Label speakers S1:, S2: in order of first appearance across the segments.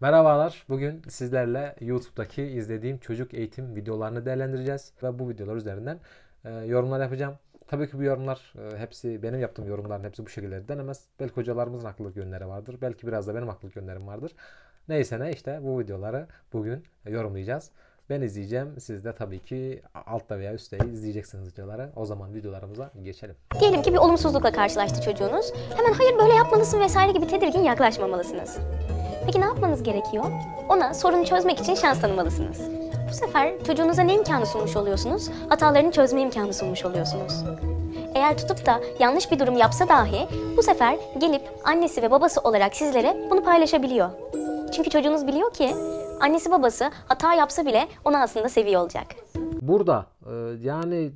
S1: Merhabalar. Bugün sizlerle YouTube'daki izlediğim çocuk eğitim videolarını değerlendireceğiz ve bu videolar üzerinden e, yorumlar yapacağım. Tabii ki bu yorumlar e, hepsi benim yaptığım yorumların hepsi bu şekilde denemez. Belki hocalarımızın haklılık yönleri vardır. Belki biraz da benim haklılık yönlerim vardır. Neyse ne işte bu videoları bugün yorumlayacağız. Ben izleyeceğim. Siz de tabii ki altta veya üstte izleyeceksiniz videoları. O zaman videolarımıza geçelim.
S2: Diyelim ki bir olumsuzlukla karşılaştı çocuğunuz. Hemen hayır böyle yapmalısın vesaire gibi tedirgin yaklaşmamalısınız. Peki ne yapmanız gerekiyor? Ona sorunu çözmek için şans tanımalısınız. Bu sefer çocuğunuza ne imkanı sunmuş oluyorsunuz? Hatalarını çözme imkanı sunmuş oluyorsunuz. Eğer tutup da yanlış bir durum yapsa dahi bu sefer gelip annesi ve babası olarak sizlere bunu paylaşabiliyor. Çünkü çocuğunuz biliyor ki annesi babası hata yapsa bile onu aslında seviyor olacak.
S1: Burada e, yani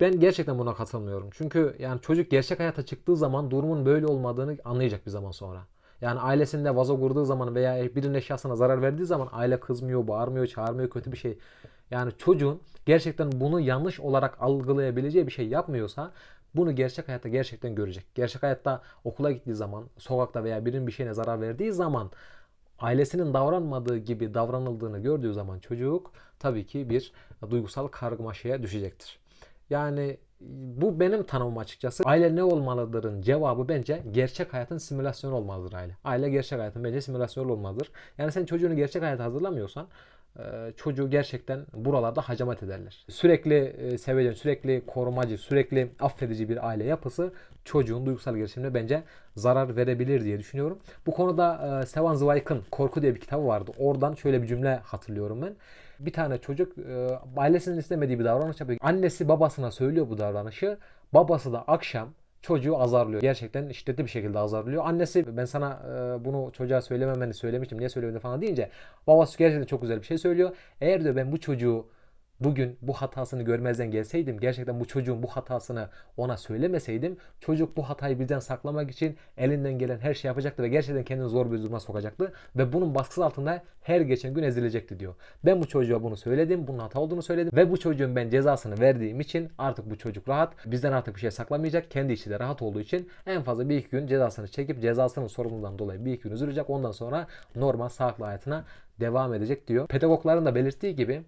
S1: ben gerçekten buna katılmıyorum. Çünkü yani çocuk gerçek hayata çıktığı zaman durumun böyle olmadığını anlayacak bir zaman sonra. Yani ailesinde vazo kurduğu zaman veya birinin eşyasına zarar verdiği zaman aile kızmıyor, bağırmıyor, çağırmıyor, kötü bir şey. Yani çocuğun gerçekten bunu yanlış olarak algılayabileceği bir şey yapmıyorsa bunu gerçek hayatta gerçekten görecek. Gerçek hayatta okula gittiği zaman, sokakta veya birinin bir şeyine zarar verdiği zaman ailesinin davranmadığı gibi davranıldığını gördüğü zaman çocuk tabii ki bir duygusal karmaşaya düşecektir. Yani bu benim tanımım açıkçası. Aile ne olmalıdırın cevabı bence gerçek hayatın simülasyonu olmalıdır aile. Aile gerçek hayatın bence simülasyonu olmalıdır. Yani sen çocuğunu gerçek hayata hazırlamıyorsan çocuğu gerçekten buralarda hacamat ederler. Sürekli e, sevecen, sürekli korumacı, sürekli affedici bir aile yapısı çocuğun duygusal gelişimine bence zarar verebilir diye düşünüyorum. Bu konuda e, Stefan Zweig'ın Korku diye bir kitabı vardı. Oradan şöyle bir cümle hatırlıyorum ben. Bir tane çocuk e, ailesinin istemediği bir davranış yapıyor. Annesi babasına söylüyor bu davranışı. Babası da akşam çocuğu azarlıyor. Gerçekten şiddetli bir şekilde azarlıyor. Annesi ben sana e, bunu çocuğa söylememeni söylemiştim. Niye söylemedin falan deyince babası gerçekten çok güzel bir şey söylüyor. Eğer diyor ben bu çocuğu bugün bu hatasını görmezden gelseydim, gerçekten bu çocuğun bu hatasını ona söylemeseydim, çocuk bu hatayı bizden saklamak için elinden gelen her şey yapacaktı ve gerçekten kendini zor bir duruma sokacaktı ve bunun baskısı altında her geçen gün ezilecekti diyor. Ben bu çocuğa bunu söyledim, bunun hata olduğunu söyledim ve bu çocuğun ben cezasını verdiğim için artık bu çocuk rahat, bizden artık bir şey saklamayacak, kendi içi de rahat olduğu için en fazla bir iki gün cezasını çekip cezasının sorumluluğundan dolayı bir iki gün üzülecek. Ondan sonra normal sağlıklı hayatına devam edecek diyor. Pedagogların da belirttiği gibi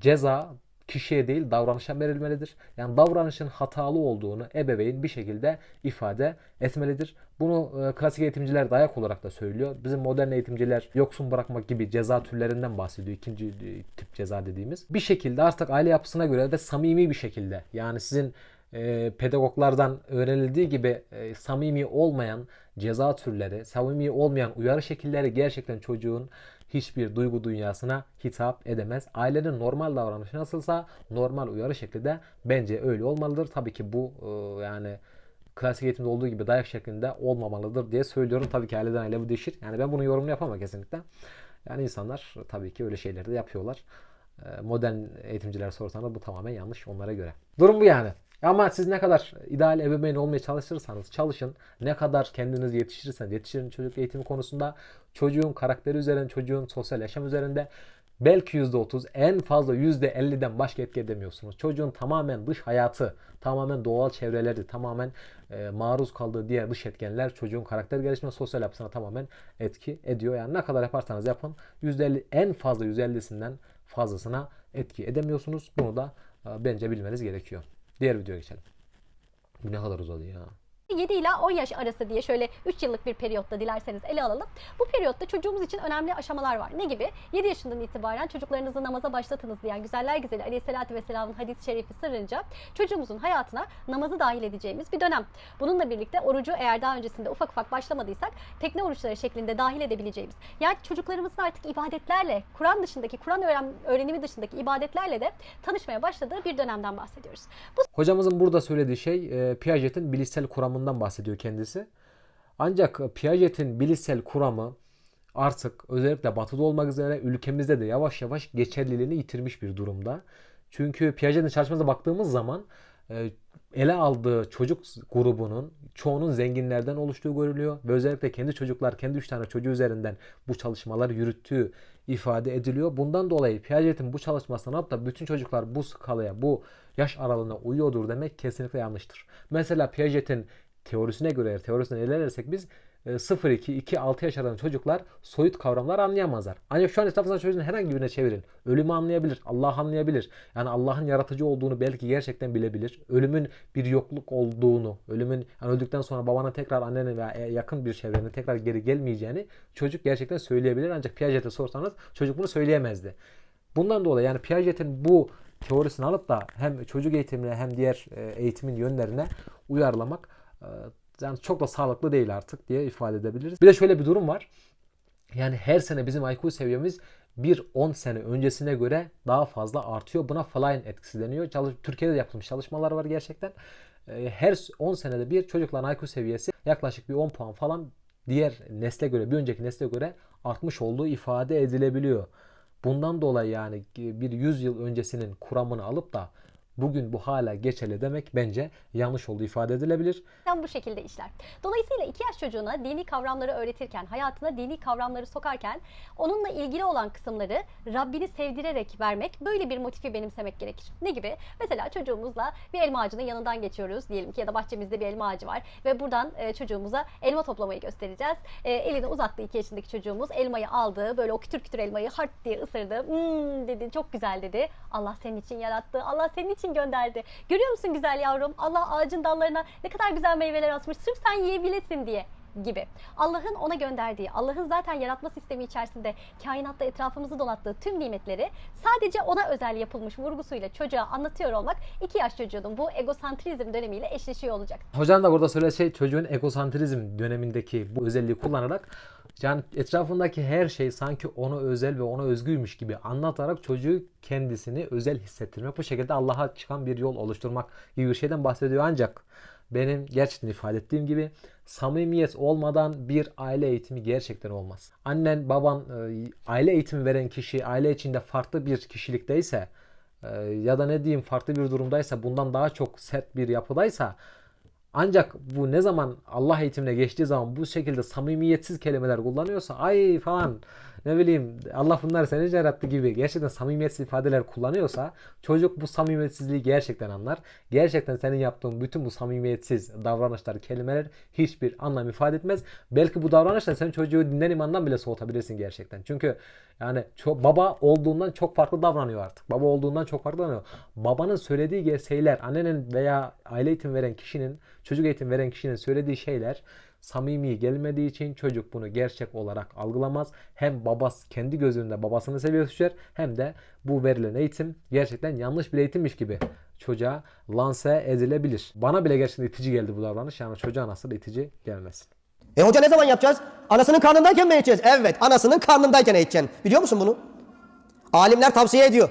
S1: ceza kişiye değil davranışa verilmelidir. Yani davranışın hatalı olduğunu ebeveyn bir şekilde ifade etmelidir. Bunu e, klasik eğitimciler dayak olarak da söylüyor. Bizim modern eğitimciler yoksun bırakmak gibi ceza türlerinden bahsediyor. İkinci e, tip ceza dediğimiz. Bir şekilde artık aile yapısına göre de samimi bir şekilde yani sizin e, pedagoglardan öğrenildiği gibi samimi olmayan ceza türleri, samimi olmayan uyarı şekilleri gerçekten çocuğun hiçbir duygu dünyasına hitap edemez. Ailenin normal davranışı nasılsa normal uyarı şekli de bence öyle olmalıdır. Tabii ki bu e, yani klasik eğitimde olduğu gibi dayak şeklinde olmamalıdır diye söylüyorum. Tabii ki aileden aile bu değişir. Yani ben bunun yorumunu yapamam kesinlikle. Yani insanlar tabii ki öyle şeyleri de yapıyorlar. E, modern eğitimciler sorsanız bu tamamen yanlış onlara göre. Durum bu yani. Ama siz ne kadar ideal ebeveyn olmaya çalışırsanız çalışın. Ne kadar kendiniz yetişirirseniz yetiştirin çocuk eğitimi konusunda çocuğun karakteri üzerinde, çocuğun sosyal yaşam üzerinde belki %30 en fazla %50'den başka etki edemiyorsunuz. Çocuğun tamamen dış hayatı, tamamen doğal çevreleri, tamamen e, maruz kaldığı diğer dış etkenler çocuğun karakter gelişimi, sosyal yapısına tamamen etki ediyor. Yani ne kadar yaparsanız yapın %50 en fazla %50'sinden fazlasına etki edemiyorsunuz. Bunu da e, bence bilmeniz gerekiyor. Diğer videoya geçelim. Bu ne kadar uzadı ya.
S3: 7 ila 10 yaş arası diye şöyle 3 yıllık bir periyotta dilerseniz ele alalım. Bu periyotta çocuğumuz için önemli aşamalar var. Ne gibi? 7 yaşından itibaren çocuklarınızı namaza başlatınız diyen güzeller güzeli Aleyhisselatü Vesselam'ın hadis-i şerifi sırrınca çocuğumuzun hayatına namazı dahil edeceğimiz bir dönem. Bununla birlikte orucu eğer daha öncesinde ufak ufak başlamadıysak tekne oruçları şeklinde dahil edebileceğimiz. Yani çocuklarımızın artık ibadetlerle, Kur'an dışındaki, Kur'an öğren, öğrenimi dışındaki ibadetlerle de tanışmaya başladığı bir dönemden bahsediyoruz. Bu
S1: Hocamızın burada söylediği şey e, Piaget'in bilişsel kuramından bahsediyor kendisi. Ancak Piaget'in bilişsel kuramı artık özellikle batıda olmak üzere ülkemizde de yavaş yavaş geçerliliğini yitirmiş bir durumda. Çünkü Piaget'in çalışmasına baktığımız zaman e, ele aldığı çocuk grubunun çoğunun zenginlerden oluştuğu görülüyor ve özellikle kendi çocuklar kendi üç tane çocuğu üzerinden bu çalışmaları yürüttüğü ifade ediliyor. Bundan dolayı Piaget'in bu çalışmasına hatta bütün çocuklar bu skalaya, bu yaş aralığına uyuyordur demek kesinlikle yanlıştır. Mesela Piaget'in teorisine göre teorisine ilerlersek biz e, 0-2, 2-6 yaş arasında çocuklar soyut kavramlar anlayamazlar. Ancak şu an etrafınızda çocuğun herhangi birine çevirin. Ölümü anlayabilir, Allah anlayabilir. Yani Allah'ın yaratıcı olduğunu belki gerçekten bilebilir. Ölümün bir yokluk olduğunu, ölümün yani öldükten sonra babanın tekrar annenin veya yakın bir çevrenin tekrar geri gelmeyeceğini çocuk gerçekten söyleyebilir. Ancak Piaget'e sorsanız çocuk bunu söyleyemezdi. Bundan dolayı yani Piaget'in bu teorisini alıp da hem çocuk eğitimine hem diğer e, eğitimin yönlerine uyarlamak e, yani çok da sağlıklı değil artık diye ifade edebiliriz. Bir de şöyle bir durum var. Yani her sene bizim IQ seviyemiz bir 10 sene öncesine göre daha fazla artıyor. Buna flying etkisi deniyor. Çalış Türkiye'de de yapılmış çalışmalar var gerçekten. Her 10 senede bir çocukların IQ seviyesi yaklaşık bir 10 puan falan diğer nesle göre, bir önceki nesle göre artmış olduğu ifade edilebiliyor. Bundan dolayı yani bir 100 yıl öncesinin kuramını alıp da bugün bu hala geçerli demek bence yanlış olduğu ifade edilebilir.
S3: Bu şekilde işler. Dolayısıyla iki yaş çocuğuna dini kavramları öğretirken, hayatına dini kavramları sokarken onunla ilgili olan kısımları Rabbini sevdirerek vermek, böyle bir motifi benimsemek gerekir. Ne gibi? Mesela çocuğumuzla bir elma ağacının yanından geçiyoruz diyelim ki ya da bahçemizde bir elma ağacı var ve buradan e, çocuğumuza elma toplamayı göstereceğiz. E, elini uzattı iki yaşındaki çocuğumuz, elmayı aldı, böyle o kütür kütür elmayı hart diye ısırdı. Hmm dedi, çok güzel dedi. Allah senin için yarattı, Allah senin için gönderdi. Görüyor musun güzel yavrum? Allah ağacın dallarına ne kadar güzel meyveler asmış sırf sen yiyebilesin diye gibi. Allah'ın ona gönderdiği, Allah'ın zaten yaratma sistemi içerisinde kainatta etrafımızı donattığı tüm nimetleri sadece ona özel yapılmış vurgusuyla çocuğa anlatıyor olmak iki yaş çocuğunun bu egosantrizm dönemiyle eşleşiyor olacak.
S1: Hocam da burada söylediği şey çocuğun egosantrizm dönemindeki bu özelliği kullanarak yani etrafındaki her şey sanki ona özel ve ona özgüymüş gibi anlatarak çocuğu kendisini özel hissettirmek. Bu şekilde Allah'a çıkan bir yol oluşturmak gibi bir şeyden bahsediyor ancak benim gerçekten ifade ettiğim gibi samimiyet olmadan bir aile eğitimi gerçekten olmaz. Annen, baban, e, aile eğitimi veren kişi aile içinde farklı bir kişilikteyse e, ya da ne diyeyim farklı bir durumdaysa bundan daha çok sert bir yapıdaysa ancak bu ne zaman Allah eğitimine geçtiği zaman bu şekilde samimiyetsiz kelimeler kullanıyorsa ay falan ne bileyim Allah bunları için yarattı gibi gerçekten samimiyetsiz ifadeler kullanıyorsa çocuk bu samimiyetsizliği gerçekten anlar. Gerçekten senin yaptığın bütün bu samimiyetsiz davranışlar, kelimeler hiçbir anlam ifade etmez. Belki bu davranışla sen çocuğu dinden imandan bile soğutabilirsin gerçekten. Çünkü yani çok, baba olduğundan çok farklı davranıyor artık. Baba olduğundan çok farklı davranıyor. Babanın söylediği şeyler, annenin veya aile eğitim veren kişinin, çocuk eğitim veren kişinin söylediği şeyler samimi gelmediği için çocuk bunu gerçek olarak algılamaz. Hem babası kendi gözünde babasını seviyor düşer hem de bu verilen eğitim gerçekten yanlış bir eğitimmiş gibi çocuğa lanse edilebilir. Bana bile gerçekten itici geldi bu davranış. Yani çocuğa nasıl itici gelmesin.
S4: E hoca ne zaman yapacağız? Anasının karnındayken mi eğiteceğiz? Evet anasının karnındayken eğiteceksin. Biliyor musun bunu? Alimler tavsiye ediyor.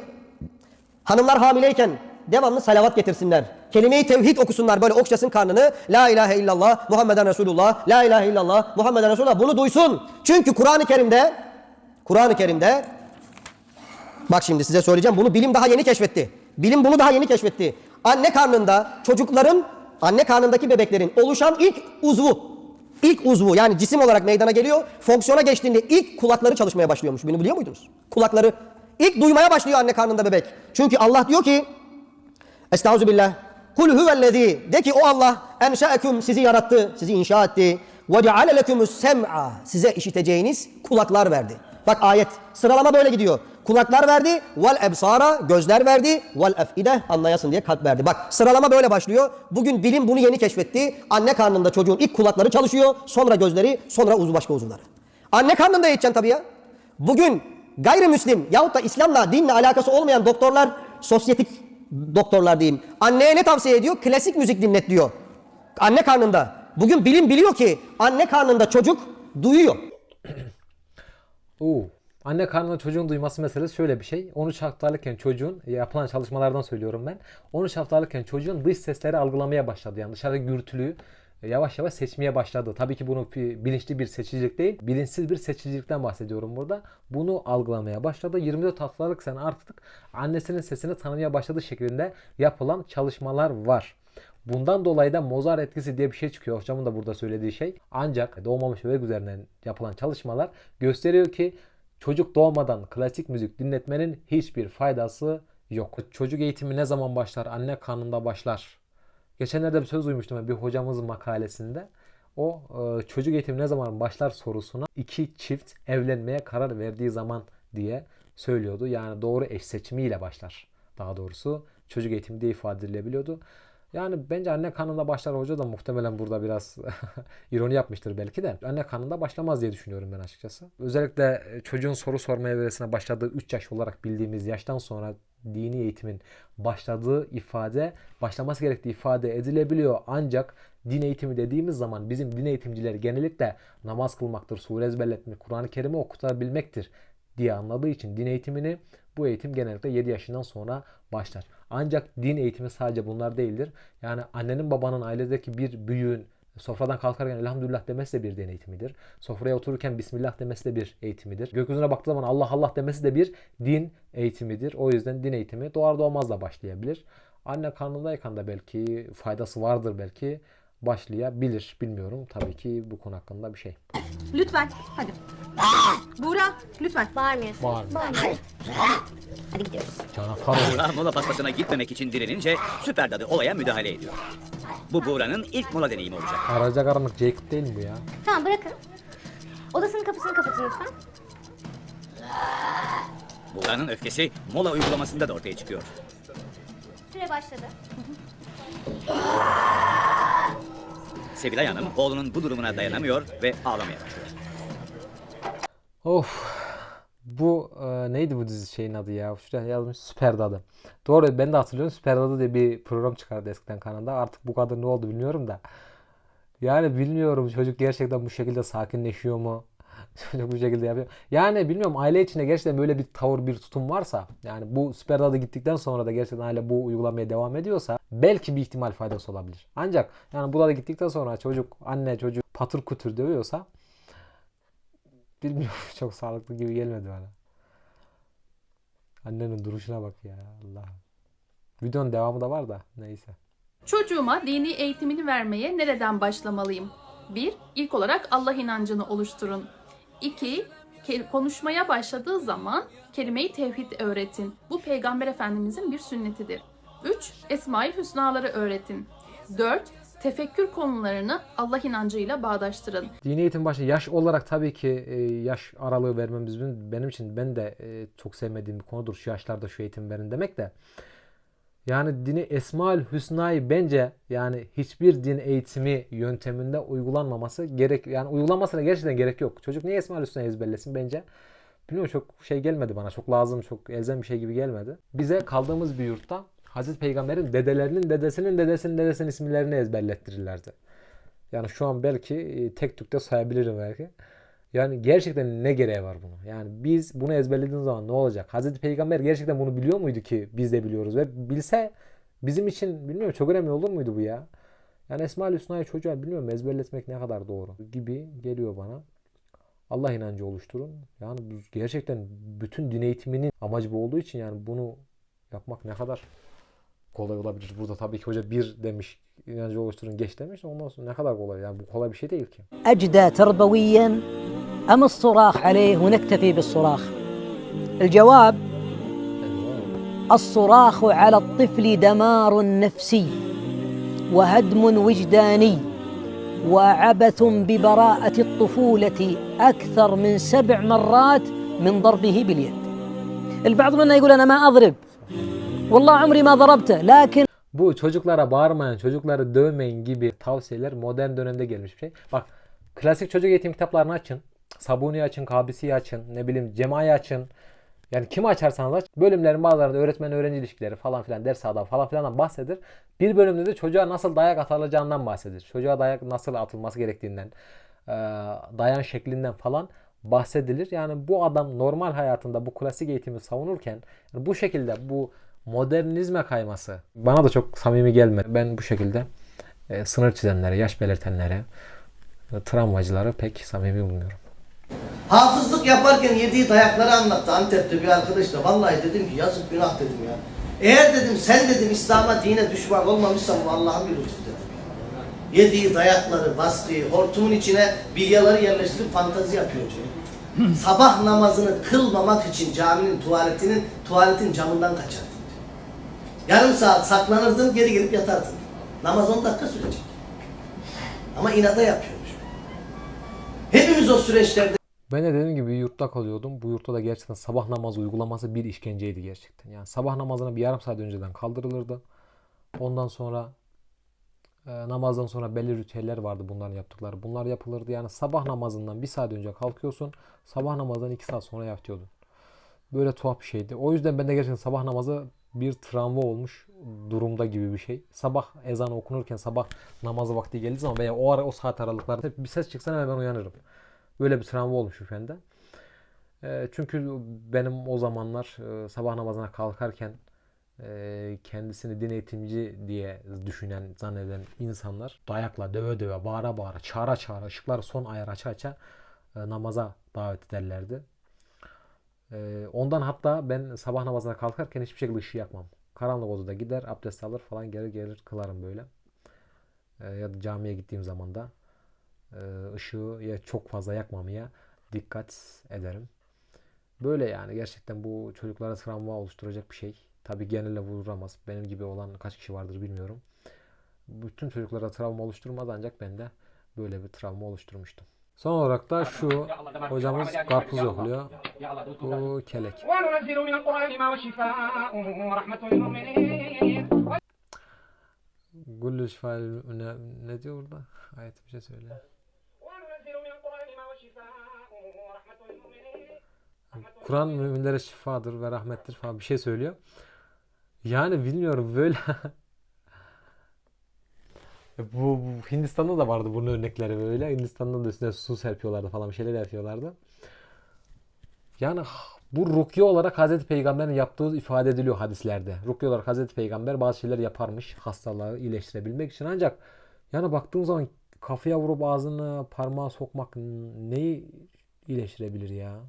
S4: Hanımlar hamileyken devamlı salavat getirsinler. Kelime-i tevhid okusunlar böyle okşasın karnını. La ilahe illallah Muhammeden Resulullah. La ilahe illallah Muhammeden Resulullah. Bunu duysun. Çünkü Kur'an-ı Kerim'de Kur'an-ı Kerim'de Bak şimdi size söyleyeceğim. Bunu bilim daha yeni keşfetti. Bilim bunu daha yeni keşfetti. Anne karnında çocukların, anne karnındaki bebeklerin oluşan ilk uzvu, ilk uzvu yani cisim olarak meydana geliyor. Fonksiyona geçtiğinde ilk kulakları çalışmaya başlıyormuş. Bunu biliyor muydunuz? Kulakları ilk duymaya başlıyor anne karnında bebek. Çünkü Allah diyor ki Estağfirullah. Kul huvellezî. De ki o Allah enşa'ekum sizi yarattı, sizi inşa etti. Ve ceale sem'a. Size işiteceğiniz kulaklar verdi. Bak ayet. Sıralama böyle gidiyor. Kulaklar verdi. Vel ebsara. Gözler verdi. Vel efide. Anlayasın diye kalp verdi. Bak sıralama böyle başlıyor. Bugün bilim bunu yeni keşfetti. Anne karnında çocuğun ilk kulakları çalışıyor. Sonra gözleri. Sonra uzu başka uzuvları. Anne karnında eğiteceksin tabii ya. Bugün gayrimüslim yahut da İslam'la dinle alakası olmayan doktorlar sosyetik doktorlar diyeyim. Anneye ne tavsiye ediyor? Klasik müzik dinlet diyor. Anne karnında. Bugün bilim biliyor ki anne karnında çocuk duyuyor.
S1: Oo. Anne karnında çocuğun duyması meselesi şöyle bir şey. 13 haftalıkken çocuğun yapılan çalışmalardan söylüyorum ben. 13 haftalıkken çocuğun dış sesleri algılamaya başladı. Yani dışarıda gürültülüğü yavaş yavaş seçmeye başladı. Tabii ki bunu bilinçli bir seçicilik değil, bilinçsiz bir seçicilikten bahsediyorum burada. Bunu algılamaya başladı. 24 haftalık sen artık annesinin sesini tanımaya başladığı şeklinde yapılan çalışmalar var. Bundan dolayı da Mozart etkisi diye bir şey çıkıyor. Hocamın da burada söylediği şey. Ancak doğmamış bebek üzerinden yapılan çalışmalar gösteriyor ki çocuk doğmadan klasik müzik dinletmenin hiçbir faydası yok. Çocuk eğitimi ne zaman başlar? Anne karnında başlar. Geçenlerde bir söz duymuştum bir hocamızın makalesinde. O e, çocuk eğitimi ne zaman başlar sorusuna iki çift evlenmeye karar verdiği zaman diye söylüyordu. Yani doğru eş seçimiyle başlar. Daha doğrusu çocuk eğitimi diye ifade edilebiliyordu. Yani bence anne kanında başlar hoca da muhtemelen burada biraz ironi yapmıştır belki de. Anne kanında başlamaz diye düşünüyorum ben açıkçası. Özellikle e, çocuğun soru sorma evresine başladığı 3 yaş olarak bildiğimiz yaştan sonra dini eğitimin başladığı ifade, başlaması gerektiği ifade edilebiliyor. Ancak din eğitimi dediğimiz zaman bizim din eğitimcileri genellikle namaz kılmaktır, sure ezberletmek, Kur'an-ı Kerim'i okutabilmektir diye anladığı için din eğitimini bu eğitim genellikle 7 yaşından sonra başlar. Ancak din eğitimi sadece bunlar değildir. Yani annenin babanın ailedeki bir büyüğün sofradan kalkarken elhamdülillah demesi de bir din eğitimidir. Sofraya otururken bismillah demesi de bir eğitimidir. Gökyüzüne baktığı zaman Allah Allah demesi de bir din eğitimidir. O yüzden din eğitimi doğar doğmaz da başlayabilir. Anne karnındayken de belki faydası vardır belki başlayabilir. Bilmiyorum. Tabii ki bu konu hakkında bir şey.
S5: Lütfen. Hadi. Buğra lütfen.
S2: Bağırmıyorsun.
S1: Var.
S2: Hadi gidiyoruz.
S1: Canavar.
S6: Buğra mola paspasına gitmemek için direnince süper dadı olaya müdahale ediyor. Bu Buğra'nın ilk mola deneyimi olacak.
S1: Araca karanlık Jacob değil mi bu ya?
S2: Tamam bırakın. Odasının kapısını kapatın lütfen.
S6: Buğra'nın öfkesi mola uygulamasında da ortaya çıkıyor.
S2: Süre başladı.
S6: Sevilay Hanım oğlunun bu durumuna dayanamıyor ve ağlamaya başlıyor.
S1: Of. Bu e, neydi bu dizi şeyin adı ya? Şuraya yazmış Süper Dadı. Doğru ben de hatırlıyorum. Süper Dadı diye bir program çıkardı eskiden kanalda. Artık bu kadar ne oldu bilmiyorum da. Yani bilmiyorum çocuk gerçekten bu şekilde sakinleşiyor mu? Çocuk bu şekilde yapıyor. Yani bilmiyorum aile içinde gerçekten böyle bir tavır bir tutum varsa yani bu Süper Dadı gittikten sonra da gerçekten aile bu uygulamaya devam ediyorsa belki bir ihtimal faydası olabilir. Ancak yani bu da gittikten sonra çocuk anne çocuk patır kütür dövüyorsa bilmiyorum çok sağlıklı gibi gelmedi bana. Annenin duruşuna bak ya Allah. Videonun devamı da var da neyse.
S7: Çocuğuma dini eğitimini vermeye nereden başlamalıyım? 1. İlk olarak Allah inancını oluşturun. 2. Konuşmaya başladığı zaman kelime-i tevhid öğretin. Bu Peygamber Efendimizin bir sünnetidir. 3. Esma-i Hüsnaları öğretin. 4. Tefekkür konularını Allah inancıyla bağdaştırın.
S1: Dini eğitim başı yaş olarak tabii ki e, yaş aralığı vermemiz benim benim için ben de e, çok sevmediğim bir konudur. Şu yaşlarda şu eğitim verin demek de. Yani dini Esmaül Hüsna'yı bence yani hiçbir din eğitimi yönteminde uygulanmaması gerek yani uygulanmasına gerçekten gerek yok. Çocuk niye Esmaül Hüsna'yı ezberlesin bence? Bilmiyorum çok şey gelmedi bana. Çok lazım, çok elzem bir şey gibi gelmedi. Bize kaldığımız bir yurtta Hazreti Peygamber'in dedelerinin dedesinin dedesinin dedesinin isimlerini ezberlettirirlerdi. Yani şu an belki e, tek tükte sayabilirim belki. Yani gerçekten ne gereği var bunu? Yani biz bunu ezberlediğimiz zaman ne olacak? Hazreti Peygamber gerçekten bunu biliyor muydu ki biz de biliyoruz ve bilse bizim için bilmiyorum çok önemli olur muydu bu ya? Yani Esma-ül Hüsna'yı çocuğa bilmiyorum ezberletmek ne kadar doğru gibi geliyor bana. Allah inancı oluşturun. Yani gerçekten bütün din eğitiminin amacı bu olduğu için yani bunu yapmak ne kadar kolay olabilir. Burada tabii ki hoca bir demiş inancı oluşturun geç demiş. Ondan sonra ne kadar kolay yani bu kolay bir şey değil ki.
S8: Ecde terbaviyen أم الصراخ عليه ونكتفي بالصراخ الجواب الصراخ على الطفل دمار نفسي وهدم وجداني وعبث ببراءة الطفولة أكثر من سبع مرات من ضربه باليد البعض منا يقول أنا ما أضرب والله عمري ما ضربته لكن
S1: Bu çocuklara bağırmayın, çocukları dövmeyin gibi tavsiyeler modern dönemde gelmiş bir şey. Bak klasik çocuk eğitim kitaplarını açın. Sabuni açın, Kabisi'yi açın, ne bileyim Cema'yı açın. Yani kimi açarsanız aç. Bölümlerin bazılarında öğretmen öğrenci ilişkileri falan filan ders adabı falan filandan bahsedir. Bir bölümde de çocuğa nasıl dayak atılacağından bahsedir. Çocuğa dayak nasıl atılması gerektiğinden, dayan şeklinden falan bahsedilir. Yani bu adam normal hayatında bu klasik eğitimi savunurken bu şekilde bu modernizme kayması bana da çok samimi gelmedi. Ben bu şekilde sınır çizenlere, yaş belirtenlere, travmacıları pek samimi bulmuyorum.
S9: Hafızlık yaparken yediği dayakları anlattı Antep'te bir arkadaş da. Vallahi dedim ki yazık günah dedim ya. Eğer dedim sen dedim İslam'a dine düşman olmamışsan bu Allah'ın bir lütfu dedim. Yediği dayakları, baskıyı, hortumun içine bilyaları yerleştirip fantazi yapıyor çocuk. Sabah namazını kılmamak için caminin tuvaletinin tuvaletin camından kaçardın. Yarım saat saklanırdın geri gelip yatardın. Namaz 10 dakika sürecek. Ama inada yapıyormuş. biz o süreçlerde
S1: Ben de dediğim gibi yurtta kalıyordum. Bu yurtta da gerçekten sabah namazı uygulaması bir işkenceydi gerçekten. Yani sabah namazına bir yarım saat önceden kaldırılırdı. Ondan sonra e, namazdan sonra belli ritüeller vardı bunların yaptıkları. Bunlar yapılırdı. Yani sabah namazından bir saat önce kalkıyorsun. Sabah namazdan iki saat sonra yatıyordun. Böyle tuhaf bir şeydi. O yüzden ben de gerçekten sabah namazı bir travma olmuş durumda gibi bir şey. Sabah ezanı okunurken sabah namazı vakti geldiği zaman veya o ara o saat aralıklarda bir ses çıksa hemen ben uyanırım. Böyle bir travma olmuş bende. E, çünkü benim o zamanlar e, sabah namazına kalkarken e, kendisini din eğitimci diye düşünen, zanneden insanlar dayakla, döve döve, bağıra bağıra, çağıra çağıra, ışıkları son ayar aça aça e, namaza davet ederlerdi. Ondan hatta ben sabah namazına kalkarken hiçbir şekilde ışığı yakmam. Karanlık odada gider, abdest alır falan geri gelir kılarım böyle. Ya da camiye gittiğim zaman da ee, ışığı çok fazla yakmamaya dikkat ederim. Böyle yani gerçekten bu çocuklara travma oluşturacak bir şey. Tabi genele vuramaz. Benim gibi olan kaç kişi vardır bilmiyorum. Bütün çocuklara travma oluşturmaz ancak ben de böyle bir travma oluşturmuştum. Son olarak da şu hocamız karpuz yokluyor. Bu kelek. Güllü şifail ne diyor burada? Ayet bir şey söyle. Kur'an müminlere şifadır ve rahmettir falan bir şey söylüyor. Yani bilmiyorum böyle bu, bu Hindistan'da da vardı bunun örnekleri böyle. Hindistan'da da üstüne su serpiyorlardı falan bir şeyler yapıyorlardı. Yani bu rukiye olarak Hazreti Peygamber'in yaptığı ifade ediliyor hadislerde. Rukiye olarak Hazreti Peygamber bazı şeyler yaparmış hastalığı iyileştirebilmek için ancak yani baktığım zaman kafaya vurup ağzını parmağı sokmak neyi iyileştirebilir ya?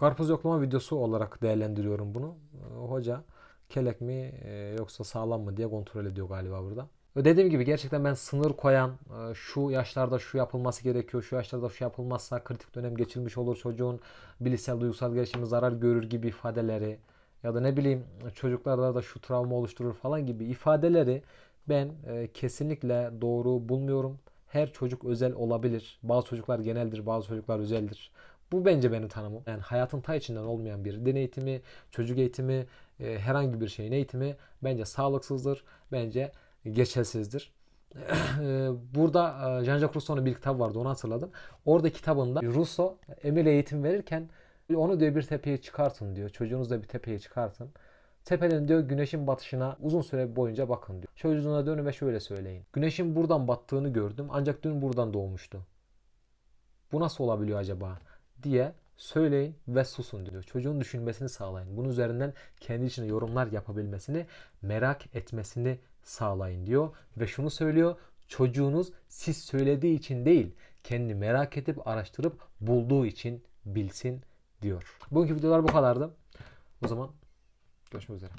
S1: Karpuz yoklama videosu olarak değerlendiriyorum bunu. Ee, Hoca kelek mi e, yoksa sağlam mı diye kontrol ediyor galiba burada. Dediğim gibi gerçekten ben sınır koyan e, şu yaşlarda şu yapılması gerekiyor, şu yaşlarda şu yapılmazsa kritik dönem geçirmiş olur çocuğun bilişsel duygusal gelişimi zarar görür gibi ifadeleri ya da ne bileyim çocuklarda da şu travma oluşturur falan gibi ifadeleri ben e, kesinlikle doğru bulmuyorum. Her çocuk özel olabilir. Bazı çocuklar geneldir, bazı çocuklar özeldir. Bu bence benim tanımım. Yani hayatın ta içinden olmayan bir din eğitimi, çocuk eğitimi, e, herhangi bir şeyin eğitimi bence sağlıksızdır. Bence geçersizdir. E, Burada e, Jean-Jacques Rousseau'nun bir kitabı vardı onu hatırladım. Orada kitabında Rousseau Emile eğitim verirken onu diyor bir tepeye çıkartın diyor. Çocuğunuzu da bir tepeye çıkartın. Tepeden diyor güneşin batışına uzun süre boyunca bakın diyor. Çocuğuna dönün ve şöyle söyleyin. Güneşin buradan battığını gördüm ancak dün buradan doğmuştu. Bu nasıl olabiliyor acaba diye söyleyin ve susun diyor. Çocuğun düşünmesini sağlayın. Bunun üzerinden kendi içinde yorumlar yapabilmesini, merak etmesini sağlayın diyor. Ve şunu söylüyor. Çocuğunuz siz söylediği için değil, kendi merak edip araştırıp bulduğu için bilsin diyor. Bugünkü videolar bu kadardı. O zaman görüşmek üzere.